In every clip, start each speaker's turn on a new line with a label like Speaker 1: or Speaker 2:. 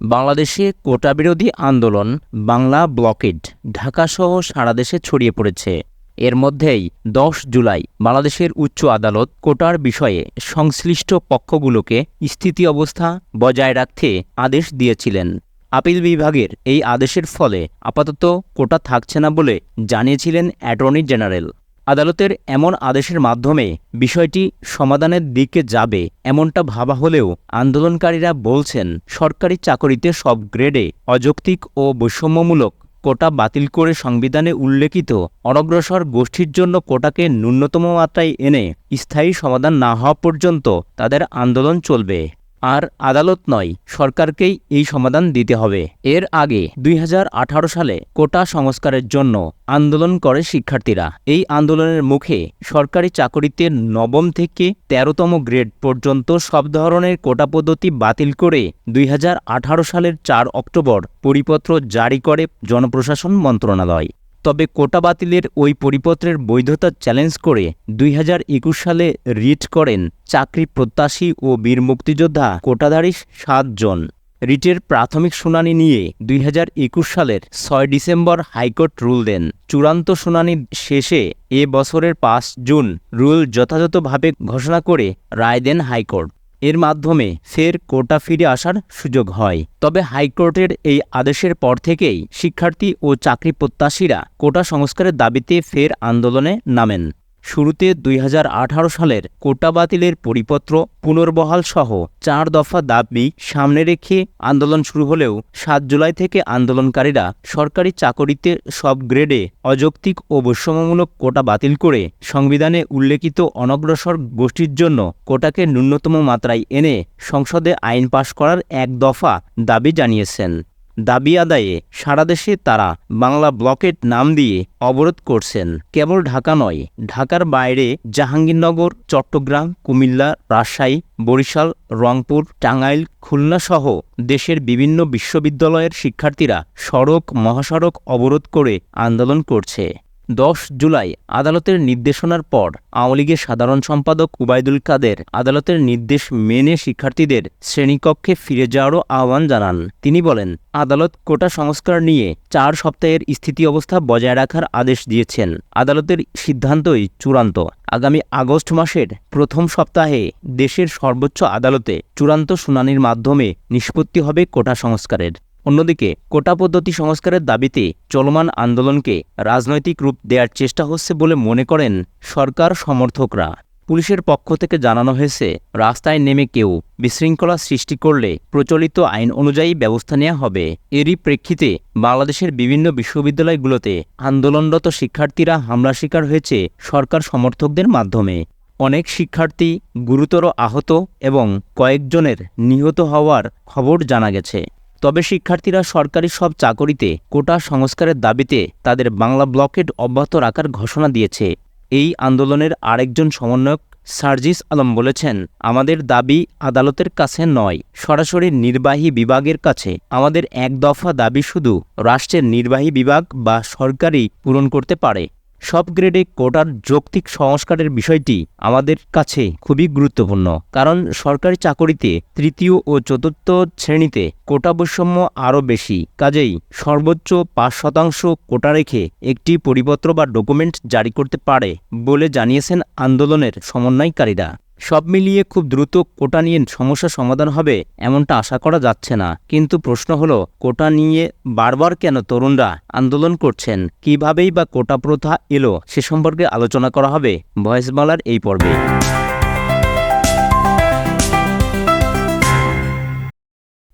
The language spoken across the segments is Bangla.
Speaker 1: বাংলাদেশে কোটা বিরোধী আন্দোলন, বাংলা ব্লকেড, ঢাকাসহ সারা দেশে ছড়িয়ে পড়েছে। এর মধ্যেই দশ জুলাই বাংলাদেশের উচ্চ আদালত কোটার বিষয়ে সংশ্লিষ্ট পক্ষগুলোকে স্থিতি অবস্থা বজায় রাখতে আদেশ দিয়েছিলেন। আপিল বিভাগের এই আদেশের ফলে আপাতত কোটা থাকছে না বলে জানিয়েছিলেন অ্যাটর্নি জেনারেল। আদালতের এমন আদেশের মাধ্যমে বিষয়টি সমাধানের দিকে যাবে এমনটা ভাবা হলেও আন্দোলনকারীরা বলছেন, সরকারি চাকরিতে সব গ্রেডে অযৌক্তিক ও বৈষম্যমূলক কোটা বাতিল করে সংবিধানে উল্লেখিত অনগ্রসর গোষ্ঠীর জন্য কোটাকে ন্যূনতম মাত্রায় এনে স্থায়ী সমাধান না হওয়া পর্যন্ত তাদের আন্দোলন চলবে। আর আদালত নয়, সরকারকেই এই সমাধান দিতে হবে। এর আগে দুই হাজার আঠারো সালে কোটা সংস্কারের জন্য আন্দোলন করে শিক্ষার্থীরা। এই আন্দোলনের মুখে সরকারি চাকরিতে নবম থেকে তেরোতম গ্রেড পর্যন্ত সব ধরনের কোটা পদ্ধতি বাতিল করে দুই হাজার আঠারো সালের চার অক্টোবর পরিপত্র জারি করে জনপ্রশাসন মন্ত্রণালয়। তবে কোটা বাতিলের ওই পরিপত্রের বৈধতা চ্যালেঞ্জ করে দুই হাজার একুশ সালে রিট করেন চাকরি প্রত্যাশী ও বীর মুক্তিযোদ্ধা কোটাধারী সাতজন রিটের প্রাথমিক শুনানি নিয়ে দুই হাজার একুশ সালের ছয় ডিসেম্বর হাইকোর্ট রুল দেন। চূড়ান্ত শুনানি শেষে এ বছরের পাঁচ জুন রুল যথাযথভাবে ঘোষণা করে রায় দেন হাইকোর্ট। এর মাধ্যমে ফের কোটা ফিরে আসার সুযোগ হয়। তবে হাইকোর্টের এই আদেশের পর থেকেই শিক্ষার্থী ও চাকরি প্রত্যাশীরা কোটা সংস্কারের দাবিতে ফের আন্দোলনে নামেন। শুরুতে দুই হাজার আঠারো সালের কোটা বাতিলের পরিপত্র পুনর্বহাল সহ চার দফা দাবি সামনে রেখে আন্দোলন শুরু হলেও সাত জুলাই থেকে আন্দোলনকারীরা সরকারি চাকরিতে সব গ্রেডে অযৌক্তিক ও বৈষম্যমূলক কোটা বাতিল করে সংবিধানে উল্লেখিত অনগ্রসর গোষ্ঠীর জন্য কোটাকে ন্যূনতম মাত্রায় এনে সংসদে আইন পাশ করার এক দফা দাবি জানিয়েছেন। দাবি আদায়ে সারা দেশে তারা বাংলা ব্লকেট নাম দিয়ে অবরোধ করছেন। কেবল ঢাকা নয়, ঢাকার বাইরে জাহাঙ্গীরনগর, চট্টগ্রাম, কুমিল্লা, রাজশাহী, বরিশাল, রংপুর, টাঙ্গাইল, খুলনা সহ দেশের বিভিন্ন বিশ্ববিদ্যালয়ের শিক্ষার্থীরা সড়ক, মহাসড়ক অবরোধ করে আন্দোলন করছে। দশ জুলাই আদালতের নির্দেশনার পর আওয়ামী লীগের সাধারণ সম্পাদক উবায়দুল কাদের আদালতের নির্দেশ মেনে শিক্ষার্থীদের শ্রেণীকক্ষে ফিরে যাওয়ারও আহ্বান জানান। তিনি বলেন, আদালত কোটা সংস্কার নিয়ে চার সপ্তাহের স্থিতি অবস্থা বজায় রাখার আদেশ দিয়েছেন। আদালতের সিদ্ধান্তই চূড়ান্ত। আগামী আগস্ট মাসের প্রথম সপ্তাহে দেশের সর্বোচ্চ আদালতে চূড়ান্ত শুনানির মাধ্যমে নিষ্পত্তি হবে কোটা সংস্কারের। অন্যদিকে, কোটা পদ্ধতি সংস্কারের দাবিতে চলমান আন্দোলনকে রাজনৈতিক রূপ দেওয়ার চেষ্টা হচ্ছে বলে মনে করেন সরকার সমর্থকরা। পুলিশের পক্ষ থেকে জানানো হয়েছে, রাস্তায় নেমে কেউ বিশৃঙ্খলা সৃষ্টি করলে প্রচলিত আইন অনুযায়ী ব্যবস্থা নেওয়া হবে। এরই প্রেক্ষিতে বাংলাদেশের বিভিন্ন বিশ্ববিদ্যালয়গুলোতে আন্দোলনরত শিক্ষার্থীরা হামলা শিকার হয়েছে সরকার সমর্থকদের মাধ্যমে। অনেক শিক্ষার্থী গুরুতর আহত এবং কয়েকজনের নিহত হওয়ার খবর জানা গেছে। তবে শিক্ষার্থীরা সরকারি সব চাকরিতে কোটা সংস্কারের দাবিতে তাদের বাংলা ব্লকেট অব্যাহত রাখার ঘোষণা দিয়েছে। এই আন্দোলনের আরেকজন সমন্বয়ক সার্জিস আলম বলেছেন, আমাদের দাবি আদালতের কাছে নয়, সরাসরি নির্বাহী বিভাগের কাছে। আমাদের এক দফা দাবি শুধু রাষ্ট্রের নির্বাহী বিভাগ বা সরকারই পূরণ করতে পারে। সব গ্রেডে কোটার যৌক্তিক সংস্কারের বিষয়টি আমাদের কাছে খুবই গুরুত্বপূর্ণ। কারণ সরকারি চাকরিতে তৃতীয় ও চতুর্থ শ্রেণীতে কোটা বৈষম্য আরও বেশি। কাজেই সর্বোচ্চ পাঁচ শতাংশ কোটা রেখে একটি পরিপত্র বা ডকুমেন্ট জারি করতে পারে বলে জানিয়েছেন আন্দোলনের সমন্বয়কারীরা। সব মিলিয়ে খুব দ্রুত কোটা নিয়ে সমস্যা সমাধান হবে এমনটা আশা করা যাচ্ছে না। কিন্তু প্রশ্ন হলো, কোটা নিয়ে বারবার কেন তরুণরা আন্দোলন করছেন? কিভাবেই বা কোটা প্রথা এলো সে সম্পর্কে আলোচনা করা হবে ভয়েসমালার এই পর্বে।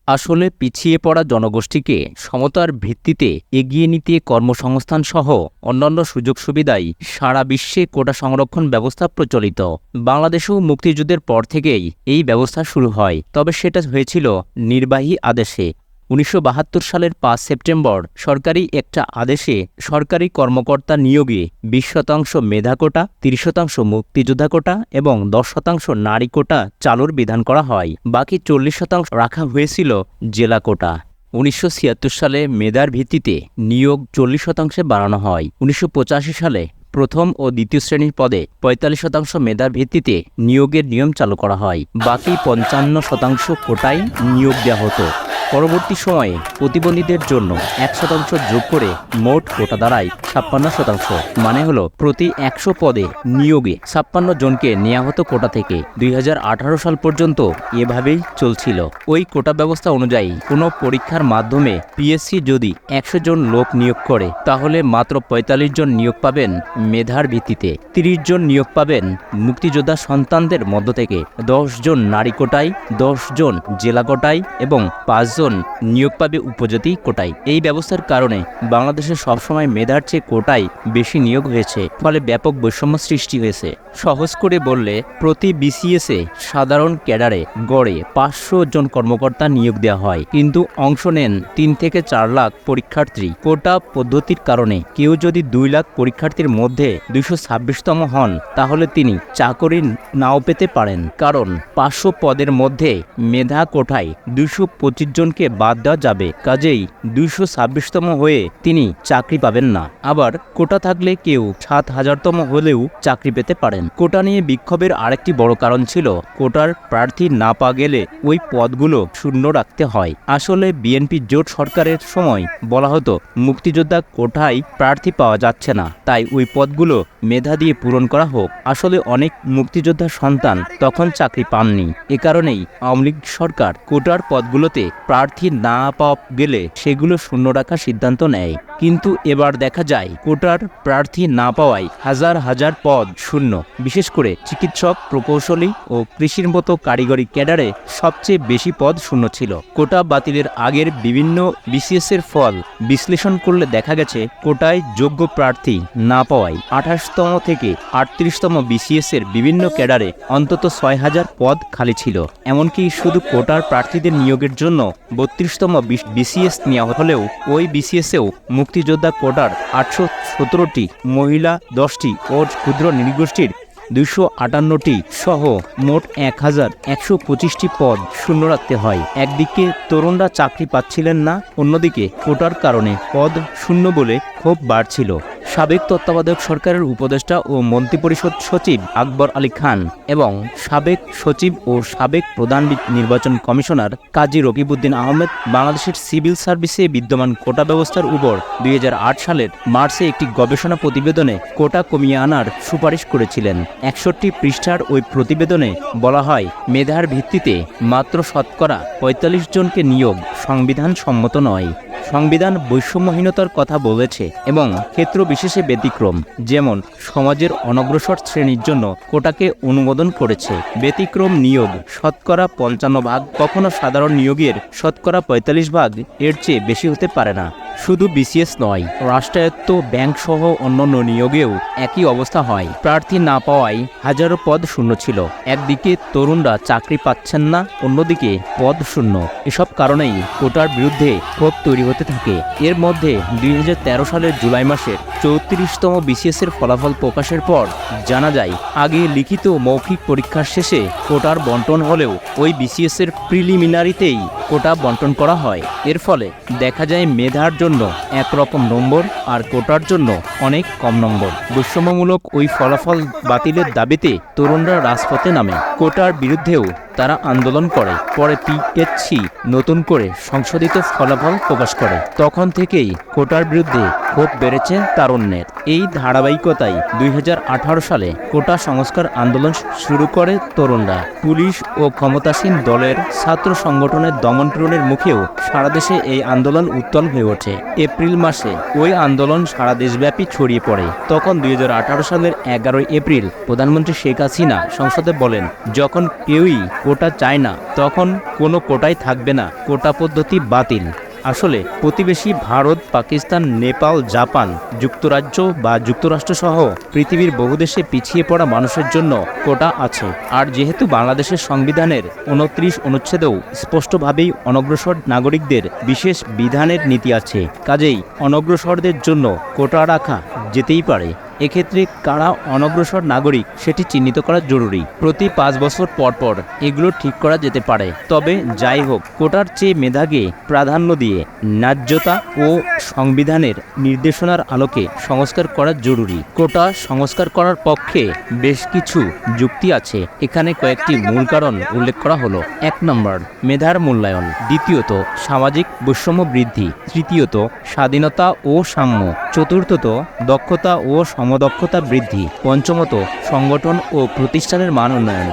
Speaker 1: আসলে পিছিয়ে পড়া জনগোষ্ঠীকে সমতার ভিত্তিতে এগিয়ে নিতে কর্মসংস্থান সহ অন্যান্য সুযোগ সুবিধাই সারা বিশ্বে কোটা সংরক্ষণ ব্যবস্থা প্রচলিত। বাংলাদেশেও মুক্তিযুদ্ধের পর থেকেই এই ব্যবস্থা শুরু হয়, তবে সেটা হয়েছিল নির্বাহী আদেশে। উনিশশো বাহাত্তর সালের পাঁচ সেপ্টেম্বর সরকারি একটা আদেশে সরকারি কর্মকর্তা নিয়োগে বিশ শতাংশ মেধা কোটা, তিরিশ শতাংশ মুক্তিযোদ্ধা কোটা এবং দশ শতাংশ নারী কোটা চালুর বিধান করা হয়। বাকি চল্লিশ শতাংশ রাখা হয়েছিল জেলা কোটা। উনিশশো ছিয়াত্তর সালে মেধার ভিত্তিতে নিয়োগ চল্লিশ শতাংশে বাড়ানো হয়। উনিশশো পঁচাশি সালে প্রথম ও দ্বিতীয় শ্রেণির পদে পঁয়তাল্লিশ শতাংশ মেধার ভিত্তিতে নিয়োগের নিয়ম চালু করা হয়। বাকি পঞ্চান্ন শতাংশ কোটায় নিয়োগ দেওয়া হতো। পরবর্তী সময়ে প্রতিবন্ধীদের জন্য এক শতাংশ যোগ করে মোট কোটা দাঁড়ায় ছাপ্পান্ন শতাংশ। মানে হলো প্রতি একশো পদে নিয়োগে ছাপ্পান্ন জনকে নেওয়া হতো কোটা থেকে দুই হাজার আঠারো সাল পর্যন্ত এভাবেই চলছিল। ওই কোটা ব্যবস্থা অনুযায়ী কোনো পরীক্ষার মাধ্যমে পিএসসি যদি একশো জন লোক নিয়োগ করে, তাহলে মাত্র পঁয়তাল্লিশ জন নিয়োগ পাবেন মেধার ভিত্তিতে। তিরিশ জন নিয়োগ পাবেন মুক্তিযোদ্ধা সন্তানদের মধ্য থেকে। দশ জন নারী কোটায়, দশ জন জেলা কোটায় এবং পাঁচজন নিয়োগ পাবে উপজাতি কোটায়। এই ব্যবস্থার কারণে বাংলাদেশে সবসময় মেধার চেয়ে কোটায় বেশি নিয়োগ হয়েছে। ফলে ব্যাপক বৈষম্য সৃষ্টি হয়েছে। সহজ করে বললে, প্রতি বিসিএসে সাধারণ ক্যাডারে গড়ে পাঁচশো জন কর্মকর্তা নিয়োগ দেওয়া হয়। কিন্তু অংশ নেন তিন থেকে চার লাখ পরীক্ষার্থী। কোটা পদ্ধতির কারণে কেউ যদি দুই লাখ পরীক্ষার্থীর মধ্যে দুইশো ছাব্বিশতম হন, তাহলে তিনি চাকরি নাও পেতে পারেন। কারণ পাঁচশো পদের মধ্যে মেধা কোঠায় দুইশো পঁচিশ জনকে বাদ দেওয়া যাবে। কাজেই দুইশো ছাব্বিশতম হয়ে তিনি চাকরি পাবেন না। আবার কোটা থাকলে কেউ সাত হাজারতম হলেও চাকরি পেতে পারেন। কোটা নিয়ে বিক্ষোভের আরেকটি বড় কারণ ছিল, কোটার প্রার্থী না পা গেলে ওই পদগুলো শূন্য রাখতে হয়। আসলে বিএনপি জোট সরকারের সময় বলা হতো, মুক্তিযোদ্ধা কোঠায় প্রার্থী পাওয়া যাচ্ছে না, তাই ওই পদগুলো মেধা দিয়ে পূরণ করা হোক। আসলে অনেক মুক্তিযোদ্ধার সন্তান তখন চাকরি পাননি। এ কারণেই আওয়ামী লীগ সরকার কোটার পদগুলোতে প্রার্থী না পাওয়া গেলে সেগুলো শূন্য রাখার সিদ্ধান্ত নেয়। কিন্তু এবার দেখা যায় কোটার প্রার্থী না পাওয়ায় হাজার হাজার পদ শূন্য। বিশেষ করে চিকিৎসক, প্রকৌশলী ও কৃষির মতো কারিগরি ক্যাডারে সবচেয়ে বেশি পদ শূন্য ছিল। কোটা বাতিলের আগের বিভিন্ন বিসিএস এর ফল বিশ্লেষণ করলে দেখা গেছে, কোটায় যোগ্য প্রার্থী না পাওয়ায় আঠাশতম থেকে আটত্রিশতম বিসিএস এর বিভিন্ন ক্যাডারে অন্তত ছয় হাজার পদ খালি ছিল। এমনকি শুধু কোটার প্রার্থীদের নিয়োগের জন্য বত্রিশতম বিসিএস নেওয়া হলেও ওই বিসিএসেও মুক্তিযোদ্ধা কোটার আটশো সতেরোটি মহিলা, দশটি ও ক্ষুদ্র নৃগোষ্ঠীর দুশো আটান্নটি সহ মোট এক হাজার একশো পঁচিশটি পদ শূন্য রাখতে হয়। একদিকে তরুণরা চাকরি পাচ্ছিলেন না, অন্যদিকে কোটার কারণে পদ শূন্য বলে ক্ষোভ বাড়ছিল। সাবেক তত্ত্বাবধায়ক সরকারের উপদেষ্টা ও মন্ত্রিপরিষদ সচিব আকবর আলী খান এবং সাবেক সচিব ও সাবেক প্রধান নির্বাচন কমিশনার কাজী রকিবউদ্দিন আহমেদ বাংলাদেশের সিভিল সার্ভিসে বিদ্যমান কোটা ব্যবস্থার উপর দুই হাজার আট সালের মার্চে একটি গবেষণা প্রতিবেদনে কোটা কমিয়ে আনার সুপারিশ করেছিলেন। একষট্টি পৃষ্ঠার ওই প্রতিবেদনে বলা হয়, মেধার ভিত্তিতে মাত্র শতকরা পঁয়তাল্লিশ জনকে নিয়োগ সংবিধান সম্মত নয়। সংবিধান বৈষম্যহীনতার কথা বলেছে এবং ক্ষেত্র বিশেষে ব্যতিক্রম, যেমন সমাজের অনগ্রসর শ্রেণির জন্য কোটাকে অনুমোদন করেছে। ব্যতিক্রম নিয়োগ, শতকরা পঞ্চান্ন ভাগ, কখনো সাধারণ নিয়োগের শতকরা পঁয়তাল্লিশ ভাগ এর চেয়ে বেশি হতে পারে না। শুধু বিসিএস নয়, রাষ্ট্রায়ত্ত ব্যাংক সহ অন্যান্য নিয়োগেও একই অবস্থা হয়। প্রার্থী না পাওয়ায় হাজারো পদ শূন্য ছিল। একদিকে তরুণরা চাকরি পাচ্ছেন না, অন্যদিকে পদ শূন্য। এসব কারণেই কোটার বিরুদ্ধে ক্ষোভ তৈরি হতে থাকে। এর মধ্যে দুই হাজার তেরো সালের জুলাই মাসের চৌত্রিশতম বিসিএসের ফলাফল প্রকাশের পর জানা যায়, আগে লিখিত মৌখিক পরীক্ষার শেষে কোটার বন্টন হলেও ওই বিসিএসের প্রিলিমিনারিতেই কোটা বন্টন করা হয়। এর ফলে দেখা যায় মেধার জন্য একরকম নম্বর আর কোটার জন্য অনেক কম নম্বর। বৈষম্যমূলক ওই ফলাফল বাতিলের দাবিতে তরুণরা রাজপথে নামে। কোটার বিরুদ্ধেও তারা আন্দোলন করে। পরে পিএইচসি নতুন করে সংশোধিত ফলাফল প্রকাশ করে। তখন থেকেই কোটার বিরুদ্ধে ক্ষোভ বেড়েছে তারুণ্যের। এই ধারাবাহিকতায় দুই হাজার আঠারো সালে কোটা সংস্কার আন্দোলন শুরু করে তরুণরা। পুলিশ ও ক্ষমতাসীন দলের ছাত্র সংগঠনের দমন পীড়নের মুখেও সারা দেশে এই আন্দোলন উত্তল হয়ে ওঠে। এপ্রিল মাসে ওই আন্দোলন সারা দেশব্যাপী ছড়িয়ে পড়ে। তখন দুই হাজার আঠারো সালের এগারোই এপ্রিল প্রধানমন্ত্রী শেখ হাসিনা সংসদে বলেন, যখন কেউই কোটা চায় না, তখন কোনো কোটাই থাকবে না, কোটা পদ্ধতি বাতিল। আসলে, প্রতিবেশী ভারত, পাকিস্তান, নেপাল, জাপান, যুক্তরাজ্য বা যুক্তরাষ্ট্রসহ পৃথিবীর বহু দেশে পিছিয়ে পড়া মানুষের জন্য কোটা আছে। আর যেহেতু বাংলাদেশের সংবিধানের উনত্রিশ অনুচ্ছেদেও স্পষ্টভাবেই অনগ্রসর নাগরিকদের বিশেষ বিধানের নীতি আছে, কাজেই অনগ্রসরদের জন্য কোটা রাখা যেতেই পারে। এক্ষেত্রে কারা অনগ্রসর নাগরিক সেটি চিহ্নিত করা জরুরি। প্রতি পাঁচ বছর পর পর এগুলো ঠিক করা যেতে পারে। তবে যাই হোক, কোটার চেয়ে মেধাকে প্রাধান্য দিয়ে ন্যায্যতা ও সংবিধানের নির্দেশনার আলোকে সংস্কার করা জরুরি। কোটা সংস্কার করার পক্ষে বেশ কিছু যুক্তি আছে। এখানে কয়েকটি মূল কারণ উল্লেখ করা হলো। এক নম্বর, মেধার মূল্যায়ন। দ্বিতীয়ত, সামাজিক বৈষম্য বৃদ্ধি। তৃতীয়ত, স্বাধীনতা ও সাম্য। চতুর্থত দক্ষতা ও সমদক্ষতা বৃদ্ধি, পঞ্চমত সংগঠন ও প্রতিষ্ঠানের মান উন্নয়ন।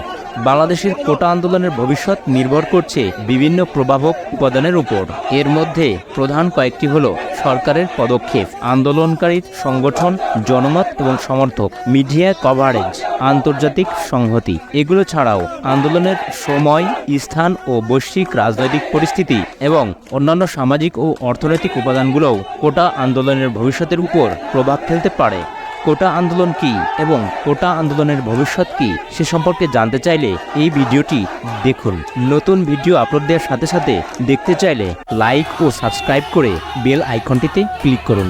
Speaker 1: বাংলাদেশের কোটা আন্দোলনের ভবিষ্যৎ নির্ভর করছে বিভিন্ন প্রভাবক উপাদানের উপর। এর মধ্যে প্রধান কয়েকটি হল সরকারের পদক্ষেপ। আন্দোলনকারী সংগঠন, জনমত এবং সমর্থক, মিডিয়া কভারেজ, আন্তর্জাতিক সংহতি। এগুলো ছাড়াও আন্দোলনের সময়, স্থান ও বৈশ্বিক রাজনৈতিক পরিস্থিতি এবং অন্যান্য সামাজিক ও অর্থনৈতিক উপাদানগুলোও কোটা আন্দোলনের ভবিষ্যতের উপর প্রভাব ফেলতে পারে। কোটা আন্দোলন কি এবং কোটা আন্দোলনের ভবিষ্যৎ কি সে সম্পর্কে জানতে চাইলে এই ভিডিওটি দেখুন। নতুন ভিডিও আপলোড দেওয়ার সাথে সাথে দেখতে চাইলে লাইক ও সাবস্ক্রাইব করে বেল আইকনটিতে ক্লিক করুন।